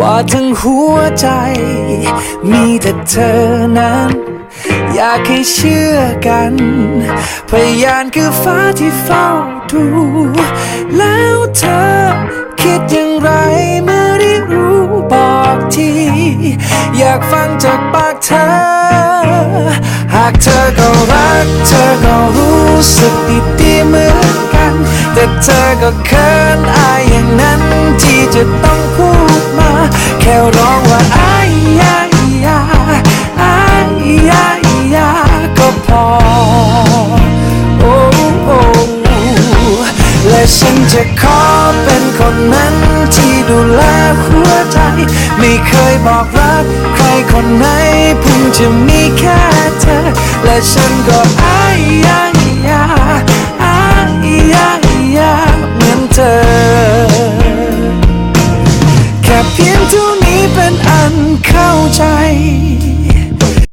ว่าทั้งหัวใจ มีแต่เธอนั้น อยากให้เชื่อกัน พยานคือฟ้าที่เฝ้าดู แล้วเธอคิดอย่างไรเมื่อได้รู้บอกที อยากฟังจากปากเธอ หากเธอก็รัก เธอก็รู้สึกดีๆเหมือนกัน แต่เธอก็เขินอายอย่างนั้น พอ โอ้โอ้และฉันจะขอเป็นคนนั้นที่ดูแลหัวใจ ไม่เคยบอกรักใครคนไหนเพิ่งจะมีแค่เธอ และฉันก็อายยายาอายยายาเหมือนเธอ แค่เพียงเท่านี้เป็นอันเข้าใจ